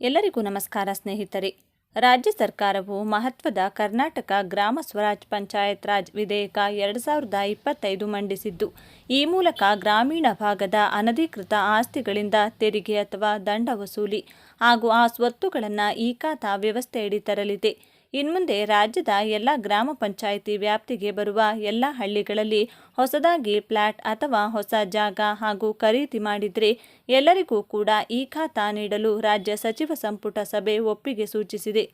ಎಲ್ಲರಿಗೂ ನಮಸ್ಕಾರ ಸ್ನೇಹಿತರೆ. ರಾಜ್ಯ ಸರ್ಕಾರವು ಮಹತ್ವದ ಕರ್ನಾಟಕ ಗ್ರಾಮ ಸ್ವರಾಜ್ ಪಂಚಾಯತ್ ರಾಜ್ ವಿಧೇಯಕ ಎರಡು ಸಾವಿರದ ಇಪ್ಪತ್ತೈದು ಮಂಡಿಸಿದ್ದು, ಈ ಮೂಲಕ ಗ್ರಾಮೀಣ ಭಾಗದ ಅನಧಿಕೃತ ಆಸ್ತಿಗಳಿಂದ ತೆರಿಗೆ ಅಥವಾ ದಂಡ ವಸೂಲಿ ಹಾಗೂ ಆ ಸ್ವತ್ತುಗಳನ್ನು ಈ ಖಾತಾ ವ್ಯವಸ್ಥೆಯಡಿ ತರಲಿದೆ. ಇನ್ಮುಂದೆ ರಾಜ್ಯದ ಎಲ್ಲ ಗ್ರಾಮ ಪಂಚಾಯಿತಿ ವ್ಯಾಪ್ತಿಗೆ ಬರುವ ಎಲ್ಲ ಹಳ್ಳಿಗಳಲ್ಲಿ ಹೊಸದಾಗಿ ಫ್ಲ್ಯಾಟ್ ಅಥವಾ ಹೊಸ ಜಾಗ ಹಾಗೂ ಖರೀದಿ ಮಾಡಿದರೆ ಎಲ್ಲರಿಗೂ ಕೂಡ ಈ ಖಾತಾ ನೀಡಲು ರಾಜ್ಯ ಸಚಿವ ಸಂಪುಟ ಸಭೆ ಒಪ್ಪಿಗೆ ಸೂಚಿಸಿದೆ.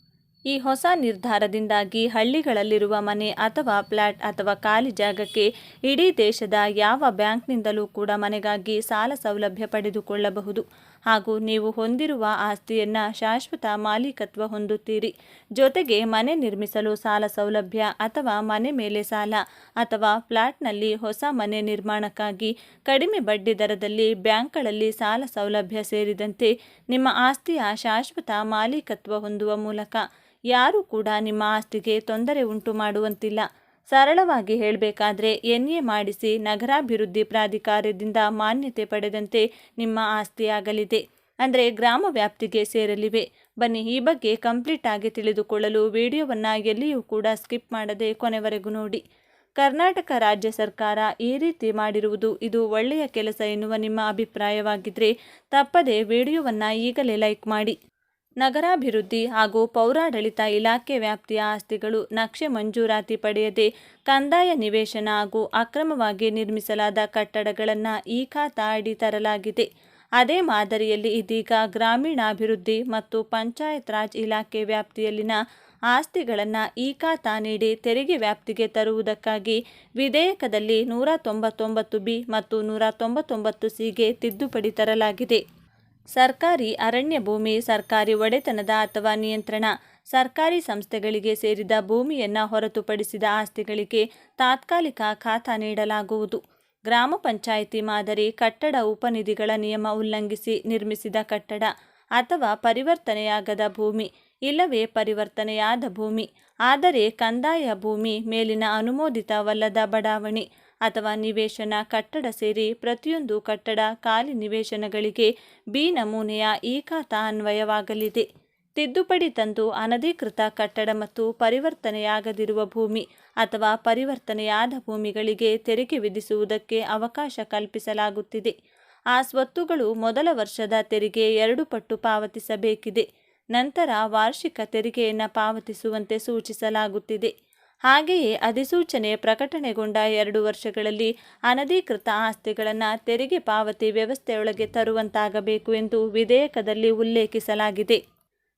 ಈ ಹೊಸ ನಿರ್ಧಾರದಿಂದಾಗಿ ಹಳ್ಳಿಗಳಲ್ಲಿರುವ ಮನೆ ಅಥವಾ ಫ್ಲ್ಯಾಟ್ ಅಥವಾ ಖಾಲಿ ಜಾಗಕ್ಕೆ ಇಡೀ ದೇಶದ ಯಾವ ಬ್ಯಾಂಕ್ನಿಂದಲೂ ಕೂಡ ಮನೆಗಾಗಿ ಸಾಲ ಸೌಲಭ್ಯ ಪಡೆದುಕೊಳ್ಳಬಹುದು. ಹಾಗೂ ನೀವು ಹೊಂದಿರುವ ಆಸ್ತಿಯನ್ನು ಶಾಶ್ವತ ಮಾಲೀಕತ್ವ ಹೊಂದುತ್ತೀರಿ. ಜೊತೆಗೆ ಮನೆ ನಿರ್ಮಿಸಲು ಸಾಲ ಸೌಲಭ್ಯ ಅಥವಾ ಮನೆ ಮೇಲೆ ಸಾಲ ಅಥವಾ ಫ್ಲಾಟ್ನಲ್ಲಿ ಹೊಸ ಮನೆ ನಿರ್ಮಾಣಕ್ಕಾಗಿ ಕಡಿಮೆ ಬಡ್ಡಿ ದರದಲ್ಲಿ ಬ್ಯಾಂಕ್ಗಳಲ್ಲಿ ಸಾಲ ಸೌಲಭ್ಯ ಸೇರಿದಂತೆ ನಿಮ್ಮ ಆಸ್ತಿಯ ಶಾಶ್ವತ ಮಾಲೀಕತ್ವ ಹೊಂದುವ ಮೂಲಕ ಯಾರೂ ಕೂಡ ನಿಮ್ಮ ಆಸ್ತಿಗೆ ತೊಂದರೆ ಉಂಟು ಮಾಡುವಂತಿಲ್ಲ. ಸರಳವಾಗಿ ಹೇಳಬೇಕಾದ್ರೆ ಎನ್ ಎ ಮಾಡಿಸಿ ನಗರಾಭಿವೃದ್ಧಿ ಪ್ರಾಧಿಕಾರದಿಂದ ಮಾನ್ಯತೆ ಪಡೆದಂತೆ ನಿಮ್ಮ ಆಸ್ತಿಯಾಗಲಿದೆ. ಅಂದರೆ ಗ್ರಾಮ ವ್ಯಾಪ್ತಿಗೆ ಸೇರಲಿವೆ. ಬನ್ನಿ, ಈ ಬಗ್ಗೆ ಕಂಪ್ಲೀಟ್ ಆಗಿ ತಿಳಿದುಕೊಳ್ಳಲು ವಿಡಿಯೋವನ್ನು ಎಲ್ಲಿಯೂ ಕೂಡ ಸ್ಕಿಪ್ ಮಾಡದೆ ಕೊನೆವರೆಗೂ ನೋಡಿ. ಕರ್ನಾಟಕ ರಾಜ್ಯ ಸರ್ಕಾರ ಈ ರೀತಿ ಮಾಡಿರುವುದು ಇದು ಒಳ್ಳೆಯ ಕೆಲಸ ಎನ್ನುವ ನಿಮ್ಮ ಅಭಿಪ್ರಾಯವಾಗಿದ್ದರೆ ತಪ್ಪದೆ ವಿಡಿಯೋವನ್ನು ಈಗಲೇ ಲೈಕ್ ಮಾಡಿ. ನಗರಾಭಿವೃದ್ಧಿ ಹಾಗೂ ಪೌರಾಡಳಿತ ಇಲಾಖೆ ವ್ಯಾಪ್ತಿಯ ಆಸ್ತಿಗಳು ನಕ್ಷೆ ಮಂಜೂರಾತಿ ಪಡೆಯದೆ ಕಂದಾಯ ನಿವೇಶನ ಹಾಗೂ ಅಕ್ರಮವಾಗಿ ನಿರ್ಮಿಸಲಾದ ಕಟ್ಟಡಗಳನ್ನು ಈ ಖಾತಾ ಅಡಿ ತರಲಾಗಿದೆ. ಅದೇ ಮಾದರಿಯಲ್ಲಿ ಇದೀಗ ಗ್ರಾಮೀಣಾಭಿವೃದ್ಧಿ ಮತ್ತು ಪಂಚಾಯತ್ ರಾಜ್ ಇಲಾಖೆ ವ್ಯಾಪ್ತಿಯಲ್ಲಿನ ಆಸ್ತಿಗಳನ್ನು ಈ ಖಾತಾ ನೀಡಿ ತೆರಿಗೆ ವ್ಯಾಪ್ತಿಗೆ ತರುವುದಕ್ಕಾಗಿ ವಿಧೇಯಕದಲ್ಲಿ ನೂರ ತೊಂಬತ್ತೊಂಬತ್ತು ಬಿ ಮತ್ತು ನೂರ ತೊಂಬತ್ತೊಂಬತ್ತು ಸಿಗೆ ತಿದ್ದುಪಡಿ ತರಲಾಗಿದೆ. ಸರ್ಕಾರಿ ಅರಣ್ಯ ಭೂಮಿ, ಸರ್ಕಾರಿ ಒಡೆತನದ ಅಥವಾ ನಿಯಂತ್ರಣ, ಸರ್ಕಾರಿ ಸಂಸ್ಥೆಗಳಿಗೆ ಸೇರಿದ ಭೂಮಿಯನ್ನು ಹೊರತುಪಡಿಸಿದ ಆಸ್ತಿಗಳಿಗೆ ತಾತ್ಕಾಲಿಕ ಖಾತಾ ನೀಡಲಾಗುವುದು. ಗ್ರಾಮ ಪಂಚಾಯಿತಿ ಮಾದರಿ ಕಟ್ಟಡ ಉಪನಿಧಿಗಳ ನಿಯಮ ಉಲ್ಲಂಘಿಸಿ ನಿರ್ಮಿಸಿದ ಕಟ್ಟಡ ಅಥವಾ ಪರಿವರ್ತನೆಯಾಗದ ಭೂಮಿ, ಇಲ್ಲವೇ ಪರಿವರ್ತನೆಯಾದ ಭೂಮಿ, ಆದರೆ ಕಂದಾಯ ಭೂಮಿ ಮೇಲಿನ ಅನುಮೋದಿತವಲ್ಲದ ಬಡಾವಣೆ ಅಥವಾ ನಿವೇಶನ ಕಟ್ಟಡ ಸೇರಿ ಪ್ರತಿಯೊಂದು ಕಟ್ಟಡ ಖಾಲಿ ನಿವೇಶನಗಳಿಗೆ ಬಿ ನಮೂನೆಯ ಈ ಅನ್ವಯವಾಗಲಿದೆ ತಿದ್ದುಪಡಿ ತಂದು ಅನಧಿಕೃತ ಕಟ್ಟಡ ಮತ್ತು ಪರಿವರ್ತನೆಯಾಗದಿರುವ ಭೂಮಿ ಅಥವಾ ಪರಿವರ್ತನೆಯಾದ ಭೂಮಿಗಳಿಗೆ ತೆರಿಗೆ ವಿಧಿಸುವುದಕ್ಕೆ ಅವಕಾಶ ಕಲ್ಪಿಸಲಾಗುತ್ತಿದೆ. ಆ ಸ್ವತ್ತುಗಳು ಮೊದಲ ವರ್ಷದ ತೆರಿಗೆ ಎರಡು ಪಟ್ಟು ಪಾವತಿಸಬೇಕಿದೆ. ನಂತರ ವಾರ್ಷಿಕ ತೆರಿಗೆಯನ್ನು ಪಾವತಿಸುವಂತೆ ಸೂಚಿಸಲಾಗುತ್ತಿದೆ. ಹಾಗೆಯೇ ಅಧಿಸೂಚನೆ ಪ್ರಕಟಣೆಗೊಂಡ ಎರಡು ವರ್ಷಗಳಲ್ಲಿ ಅನಧಿಕೃತ ಆಸ್ತಿಗಳನ್ನು ತೆರಿಗೆ ಪಾವತಿ ವ್ಯವಸ್ಥೆಯೊಳಗೆ ತರುವಂತಾಗಬೇಕು ಎಂದು ವಿಧೇಯಕದಲ್ಲಿ ಉಲ್ಲೇಖಿಸಲಾಗಿದೆ.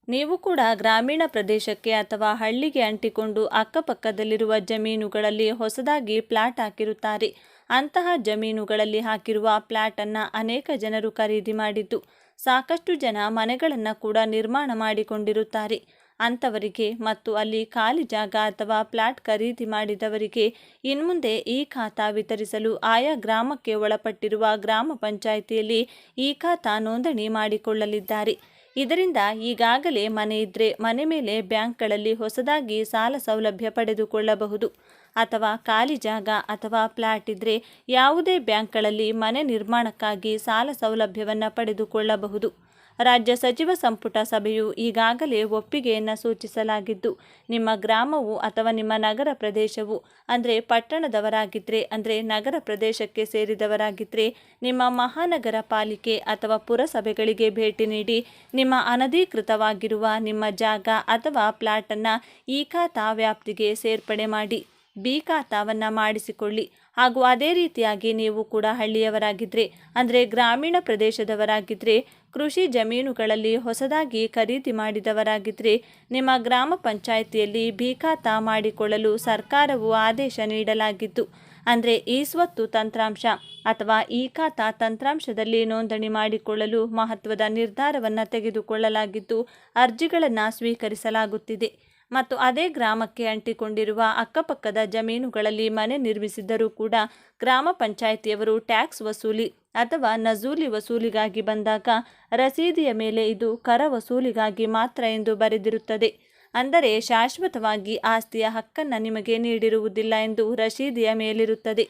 ನೀವು ಕೂಡ ಗ್ರಾಮೀಣ ಪ್ರದೇಶಕ್ಕೆ ಅಥವಾ ಹಳ್ಳಿಗೆ ಅಂಟಿಕೊಂಡು ಅಕ್ಕಪಕ್ಕದಲ್ಲಿರುವ ಜಮೀನುಗಳಲ್ಲಿ ಹೊಸದಾಗಿ ಪ್ಲಾಟ್ ಹಾಕಿರುತ್ತಾರೆ. ಅಂತಹ ಜಮೀನುಗಳಲ್ಲಿ ಹಾಕಿರುವ ಪ್ಲಾಟನ್ನು ಅನೇಕ ಜನರು ಖರೀದಿ ಮಾಡಿದ್ದು, ಸಾಕಷ್ಟು ಜನ ಮನೆಗಳನ್ನು ಕೂಡ ನಿರ್ಮಾಣ ಮಾಡಿಕೊಂಡಿರುತ್ತಾರೆ. ಅಂಥವರಿಗೆ ಮತ್ತು ಅಲ್ಲಿ ಖಾಲಿ ಜಾಗ ಅಥವಾ ಪ್ಲಾಟ್ ಖರೀದಿ ಮಾಡಿದವರಿಗೆ ಇನ್ಮುಂದೆ ಈ ಖಾತಾ ವಿತರಿಸಲು ಆಯಾ ಗ್ರಾಮಕ್ಕೆ ಒಳಪಟ್ಟಿರುವ ಗ್ರಾಮ ಪಂಚಾಯಿತಿಯಲ್ಲಿ ಈ ಖಾತಾ ನೋಂದಣಿ ಮಾಡಿಕೊಳ್ಳಲಿದ್ದಾರೆ. ಇದರಿಂದ ಈಗಾಗಲೇ ಮನೆ ಇದ್ರೆ ಮನೆ ಮೇಲೆ ಬ್ಯಾಂಕ್ಗಳಲ್ಲಿ ಹೊಸದಾಗಿ ಸಾಲ ಸೌಲಭ್ಯ ಪಡೆದುಕೊಳ್ಳಬಹುದು. ಅಥವಾ ಖಾಲಿ ಜಾಗ ಅಥವಾ ಫ್ಲಾಟ್ ಇದ್ದರೆ ಯಾವುದೇ ಬ್ಯಾಂಕ್ಗಳಲ್ಲಿ ಮನೆ ನಿರ್ಮಾಣಕ್ಕಾಗಿ ಸಾಲ ಸೌಲಭ್ಯವನ್ನು ಪಡೆದುಕೊಳ್ಳಬಹುದು. ರಾಜ್ಯ ಸಚಿವ ಸಂಪುಟ ಸಭೆಯು ಈಗಾಗಲೇ ಒಪ್ಪಿಗೆಯನ್ನು ಸೂಚಿಸಲಾಗಿದ್ದು, ನಿಮ್ಮ ಗ್ರಾಮವು ಅಥವಾ ನಿಮ್ಮ ನಗರ ಪ್ರದೇಶವು, ಅಂದರೆ ಪಟ್ಟಣದವರಾಗಿದ್ದರೆ ಅಂದರೆ ನಗರ ಪ್ರದೇಶಕ್ಕೆ ಸೇರಿದವರಾಗಿದ್ದರೆ ನಿಮ್ಮ ಮಹಾನಗರ ಪಾಲಿಕೆ ಅಥವಾ ಪುರಸಭೆಗಳಿಗೆ ಭೇಟಿ ನೀಡಿ, ನಿಮ್ಮ ಅನಧಿಕೃತವಾಗಿರುವ ನಿಮ್ಮ ಜಾಗ ಅಥವಾ ಪ್ಲಾಟನ್ನು ಈ ಖಾತಾ ವ್ಯಾಪ್ತಿಗೆ ಸೇರ್ಪಡೆ ಮಾಡಿ. ಬಿ ಖಾತಾವನ್ನು ಮಾಡಿಸಿಕೊಳ್ಳಿ. ಹಾಗೂ ಅದೇ ರೀತಿಯಾಗಿ ನೀವು ಕೂಡ ಹಳ್ಳಿಯವರಾಗಿದ್ದರೆ ಅಂದರೆ ಗ್ರಾಮೀಣ ಪ್ರದೇಶದವರಾಗಿದ್ದರೆ ಕೃಷಿ ಜಮೀನುಗಳಲ್ಲಿ ಹೊಸದಾಗಿ ಖರೀದಿ ಮಾಡಿದವರಾಗಿದ್ದರೆ ನಿಮ್ಮ ಗ್ರಾಮ ಪಂಚಾಯಿತಿಯಲ್ಲಿ ಬಿ ಖಾತಾ ಮಾಡಿಕೊಳ್ಳಲು ಸರ್ಕಾರವು ಆದೇಶ ನೀಡಲಾಗಿದ್ದು, ಅಂದರೆ ಈ ಸ್ವತ್ತು ತಂತ್ರಾಂಶ ಅಥವಾ ಈ ಖಾತಾ ತಂತ್ರಾಂಶದಲ್ಲಿ ನೋಂದಣಿ ಮಾಡಿಕೊಳ್ಳಲು ಮಹತ್ವದ ನಿರ್ಧಾರವನ್ನು ತೆಗೆದುಕೊಳ್ಳಲಾಗಿದ್ದು, ಅರ್ಜಿಗಳನ್ನು ಸ್ವೀಕರಿಸಲಾಗುತ್ತಿದೆ. ಮತ್ತು ಅದೇ ಗ್ರಾಮಕ್ಕೆ ಅಂಟಿಕೊಂಡಿರುವ ಅಕ್ಕಪಕ್ಕದ ಜಮೀನುಗಳಲ್ಲಿ ಮನೆ ನಿರ್ಮಿಸಿದ್ದರೂ ಕೂಡ ಗ್ರಾಮ ಪಂಚಾಯಿತಿಯವರು ಟ್ಯಾಕ್ಸ್ ವಸೂಲಿ ಅಥವಾ ನಜೂಲಿ ವಸೂಲಿಗಾಗಿ ಬಂದಾಗ ರಸೀದಿಯ ಮೇಲೆ ಇದು ಕರ ವಸೂಲಿಗಾಗಿ ಮಾತ್ರ ಎಂದು ಬರೆದಿರುತ್ತದೆ. ಅಂದರೆ ಶಾಶ್ವತವಾಗಿ ಆಸ್ತಿಯ ಹಕ್ಕನ್ನು ನಿಮಗೆ ನೀಡಿರುವುದಿಲ್ಲ ಎಂದು ರಸೀದಿಯ ಮೇಲಿರುತ್ತದೆ.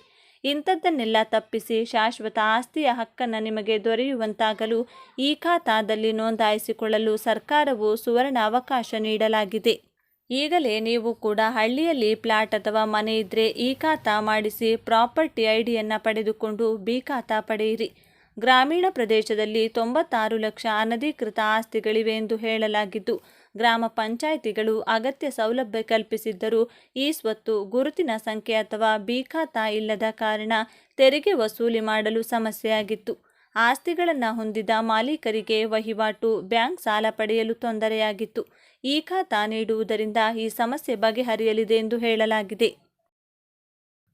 ಇಂಥದ್ದನ್ನೆಲ್ಲ ತಪ್ಪಿಸಿ ಶಾಶ್ವತ ಆಸ್ತಿಯ ಹಕ್ಕನ್ನು ನಿಮಗೆ ದೊರೆಯುವಂತಾಗಲು ಈ ಖಾತಾದಲ್ಲಿ ನೋಂದಾಯಿಸಿಕೊಳ್ಳಲು ಸರ್ಕಾರವು ಸುವರ್ಣ ಅವಕಾಶ ನೀಡಲಾಗಿದೆ. ಈಗಲೇ ನೀವು ಕೂಡ ಹಳ್ಳಿಯಲ್ಲಿ ಪ್ಲಾಟ್ ಅಥವಾ ಮನೆ ಇದ್ದರೆ ಈ ಖಾತಾ ಮಾಡಿಸಿ ಪ್ರಾಪರ್ಟಿ ಐಡಿಯನ್ನು ಪಡೆದುಕೊಂಡು ಬಿ ಖಾತಾ ಪಡೆಯಿರಿ. ಗ್ರಾಮೀಣ ಪ್ರದೇಶದಲ್ಲಿ ತೊಂಬತ್ತಾರು ಲಕ್ಷ ಅನಧಿಕೃತ ಆಸ್ತಿಗಳಿವೆ ಎಂದು ಹೇಳಲಾಗಿದ್ದು, ಗ್ರಾಮ ಪಂಚಾಯಿತಿಗಳು ಅಗತ್ಯ ಸೌಲಭ್ಯ ಕಲ್ಪಿಸಿದ್ದರೂ ಈ ಸ್ವತ್ತು ಗುರುತಿನ ಸಂಖ್ಯೆ ಅಥವಾ ಬಿ ಖಾತಾ ಇಲ್ಲದ ಕಾರಣ ತೆರಿಗೆ ವಸೂಲಿ ಮಾಡಲು ಸಮಸ್ಯೆಯಾಗಿತ್ತು. ಆಸ್ತಿಗಳನ್ನು ಹೊಂದಿದ ಮಾಲೀಕರಿಗೆ ವಹಿವಾಟು, ಬ್ಯಾಂಕ್ ಸಾಲ ಪಡೆಯಲು ತೊಂದರೆಯಾಗಿತ್ತು. ಈ ಖಾತಾ ನೀಡುವುದರಿಂದ ಈ ಸಮಸ್ಯೆ ಬಗೆಹರಿಯಲಿದೆ ಎಂದು ಹೇಳಲಾಗಿದೆ.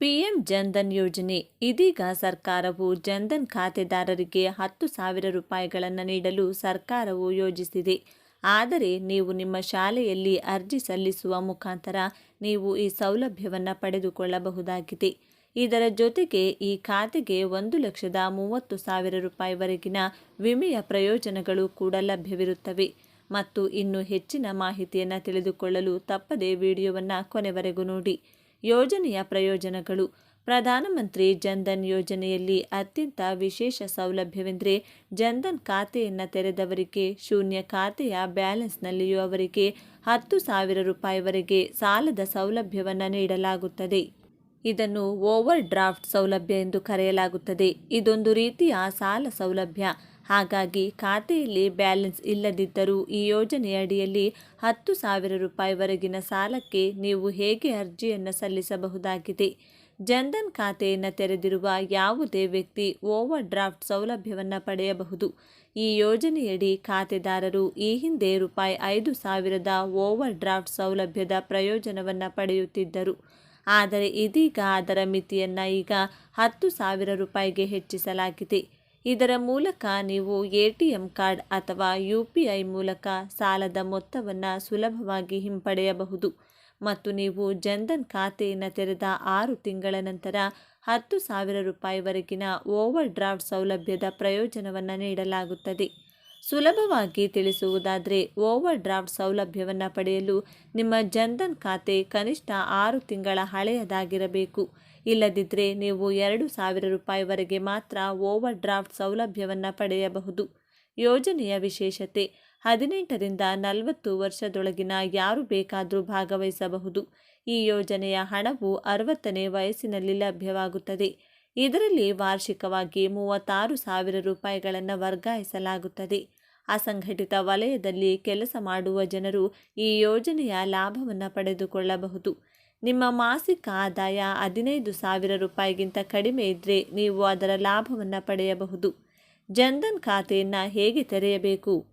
ಪಿಎಂ ಜನ್ಧನ್ ಯೋಜನೆ, ಇದೀಗ ಸರ್ಕಾರವು ಜನ್ಧನ್ ಖಾತೆದಾರರಿಗೆ ಹತ್ತು ಸಾವಿರ ರೂಪಾಯಿಗಳನ್ನು ನೀಡಲು ಸರ್ಕಾರವು ಯೋಜಿಸಿದೆ. ಆದರೆ ನೀವು ನಿಮ್ಮ ಶಾಲೆಯಲ್ಲಿ ಅರ್ಜಿ ಸಲ್ಲಿಸುವ ಮುಖಾಂತರ ನೀವು ಈ ಸೌಲಭ್ಯವನ್ನು ಪಡೆದುಕೊಳ್ಳಬಹುದಾಗಿದೆ. ಇದರ ಜೊತೆಗೆ ಈ ಖಾತೆಗೆ ಒಂದು ಲಕ್ಷದ ಮೂವತ್ತು ಸಾವಿರ ರೂಪಾಯಿವರೆಗಿನ ವಿಮೆಯ ಪ್ರಯೋಜನಗಳು ಕೂಡ ಲಭ್ಯವಿರುತ್ತವೆ. ಮತ್ತು ಇನ್ನು ಹೆಚ್ಚಿನ ಮಾಹಿತಿಯನ್ನು ತಿಳಿದುಕೊಳ್ಳಲು ತಪ್ಪದೇ ವಿಡಿಯೋವನ್ನು ಕೊನೆವರೆಗೂ ನೋಡಿ. ಯೋಜನೆಯ ಪ್ರಯೋಜನಗಳು. ಪ್ರಧಾನಮಂತ್ರಿ ಜನ್ಧನ್ ಯೋಜನೆಯಲ್ಲಿ ಅತ್ಯಂತ ವಿಶೇಷ ಸೌಲಭ್ಯವೆಂದರೆ ಜನ್ಧನ್ ಖಾತೆಯನ್ನು ತೆರೆದವರಿಗೆ, ಶೂನ್ಯ ಖಾತೆಯ ಬ್ಯಾಲೆನ್ಸ್ನಲ್ಲಿಯೂ ಅವರಿಗೆ ಹತ್ತು ಸಾವಿರ ರೂಪಾಯಿವರೆಗೆ ಸಾಲದ ಸೌಲಭ್ಯವನ್ನು ನೀಡಲಾಗುತ್ತದೆ. ಇದನ್ನು ಓವರ್ ಡ್ರಾಫ್ಟ್ ಸೌಲಭ್ಯ ಎಂದು ಕರೆಯಲಾಗುತ್ತದೆ. ಇದೊಂದು ರೀತಿಯ ಸಾಲ ಸೌಲಭ್ಯ. ಹಾಗಾಗಿ ಖಾತೆಯಲ್ಲಿ ಬ್ಯಾಲೆನ್ಸ್ ಇಲ್ಲದಿದ್ದರೂ ಈ ಯೋಜನೆಯಡಿಯಲ್ಲಿ ಹತ್ತು ಸಾವಿರ ರೂಪಾಯಿವರೆಗಿನ ಸಾಲಕ್ಕೆ ನೀವು ಹೇಗೆ ಅರ್ಜಿಯನ್ನು ಸಲ್ಲಿಸಬಹುದಾಗಿದೆ? ಜನ್ಧನ್ ಖಾತೆಯನ್ನು ತೆರೆದಿರುವ ಯಾವುದೇ ವ್ಯಕ್ತಿ ಓವರ್ ಡ್ರಾಫ್ಟ್ ಸೌಲಭ್ಯವನ್ನು ಪಡೆಯಬಹುದು. ಈ ಯೋಜನೆಯಡಿ ಖಾತೆದಾರರು ಈ ಹಿಂದೆ ರೂಪಾಯಿ ಐದು ಸಾವಿರದ ಓವರ್ ಡ್ರಾಫ್ಟ್ ಸೌಲಭ್ಯದ ಪ್ರಯೋಜನವನ್ನು ಪಡೆಯುತ್ತಿದ್ದರು. ಆದರೆ ಇದೀಗ ಅದರ ಮಿತಿಯನ್ನು ಈಗ ಹತ್ತು ಸಾವಿರ ರೂಪಾಯಿಗೆ ಹೆಚ್ಚಿಸಲಾಗಿದೆ. ಇದರ ಮೂಲಕ ನೀವು ಎ ಟಿ ಎಂ ಕಾರ್ಡ್ ಅಥವಾ ಯು ಪಿ ಐ ಮೂಲಕ ಸಾಲದ ಮೊತ್ತವನ್ನು ಸುಲಭವಾಗಿ ಹಿಂಪಡೆಯಬಹುದು ಮತ್ತು ನೀವು ಜನ್ಧನ್ ಖಾತೆಯನ್ನು ತೆರೆದ ಆರು ತಿಂಗಳ ನಂತರ ಹತ್ತು ಸಾವಿರ ರೂಪಾಯಿವರೆಗಿನ ಓವರ್ ಡ್ರಾಫ್ಟ್ ಸೌಲಭ್ಯದ ಪ್ರಯೋಜನವನ್ನು ನೀಡಲಾಗುತ್ತದೆ. ಸುಲಭವಾಗಿ ತಿಳಿಸುವುದಾದರೆ ಓವರ್ ಡ್ರಾಫ್ಟ್ ಸೌಲಭ್ಯವನ್ನು ಪಡೆಯಲು ನಿಮ್ಮ ಜನ್ಧನ್ ಖಾತೆ ಕನಿಷ್ಠ ಆರು ತಿಂಗಳ ಹಳೆಯದಾಗಿರಬೇಕು. ಇಲ್ಲದಿದ್ದರೆ ನೀವು ಎರಡು ಸಾವಿರ ರೂಪಾಯಿವರೆಗೆ ಮಾತ್ರ ಓವರ್ ಡ್ರಾಫ್ಟ್ ಸೌಲಭ್ಯವನ್ನು ಪಡೆಯಬಹುದು. ಯೋಜನೆಯ ವಿಶೇಷತೆ, ಹದಿನೆಂಟರಿಂದ ನಲವತ್ತು ವರ್ಷದೊಳಗಿನ ಯಾರು ಬೇಕಾದರೂ ಭಾಗವಹಿಸಬಹುದು. ಈ ಯೋಜನೆಯ ಹಣವು ಅರವತ್ತನೇ ವಯಸ್ಸಿನಲ್ಲಿ ಲಭ್ಯವಾಗುತ್ತದೆ. ಇದರಲ್ಲಿ ವಾರ್ಷಿಕವಾಗಿ ಮೂವತ್ತಾರು ಸಾವಿರ ರೂಪಾಯಿಗಳನ್ನು ವರ್ಗಾಯಿಸಲಾಗುತ್ತದೆ. ಅಸಂಘಟಿತ ವಲಯದಲ್ಲಿ ಕೆಲಸ ಮಾಡುವ ಜನರು ಈ ಯೋಜನೆಯ ಲಾಭವನ್ನು ಪಡೆದುಕೊಳ್ಳಬಹುದು. ನಿಮ್ಮ ಮಾಸಿಕ ಆದಾಯ ಹದಿನೈದು ಸಾವಿರ ರೂಪಾಯಿಗಿಂತ ಕಡಿಮೆ ಇದ್ದರೆ ನೀವು ಅದರ ಲಾಭವನ್ನು ಪಡೆಯಬಹುದು. ಜನ್ಧನ್ ಖಾತೆಯನ್ನು ಹೇಗೆ ತೆರೆಯಬೇಕು?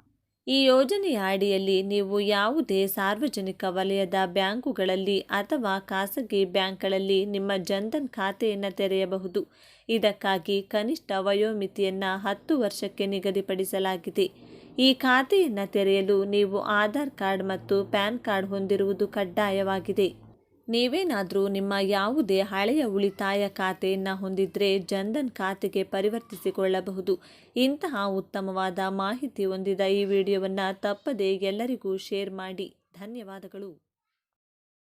ಈ ಯೋಜನೆಯ ಅಡಿಯಲ್ಲಿ ನೀವು ಯಾವುದೇ ಸಾರ್ವಜನಿಕ ವಲಯದ ಬ್ಯಾಂಕುಗಳಲ್ಲಿ ಅಥವಾ ಖಾಸಗಿ ಬ್ಯಾಂಕ್ಗಳಲ್ಲಿ ನಿಮ್ಮ ಜನ್ಧನ್ ಖಾತೆಯನ್ನು ತೆರೆಯಬಹುದು. ಇದಕ್ಕಾಗಿ ಕನಿಷ್ಠ ವಯೋಮಿತಿಯನ್ನು ಹತ್ತು ವರ್ಷಕ್ಕೆ ನಿಗದಿಪಡಿಸಲಾಗಿದೆ. ಈ ಖಾತೆಯನ್ನು ತೆರೆಯಲು ನೀವು ಆಧಾರ್ ಕಾರ್ಡ್ ಮತ್ತು ಪ್ಯಾನ್ ಕಾರ್ಡ್ ಹೊಂದಿರುವುದು ಕಡ್ಡಾಯವಾಗಿದೆ. ನೀವೇನಾದರೂ ನಿಮ್ಮ ಯಾವುದೇ ಹಳೆಯ ಉಳಿತಾಯ ಖಾತೆಯನ್ನು ಹೊಂದಿದ್ದರೆ ಜನ್ಧನ್ ಖಾತೆಗೆ ಪರಿವರ್ತಿಸಿಕೊಳ್ಳಬಹುದು. ಇಂತಹ ಉತ್ತಮವಾದ ಮಾಹಿತಿ ಹೊಂದಿದ ಈ ವಿಡಿಯೋವನ್ನು ತಪ್ಪದೇ ಎಲ್ಲರಿಗೂ ಶೇರ್ ಮಾಡಿ. ಧನ್ಯವಾದಗಳು.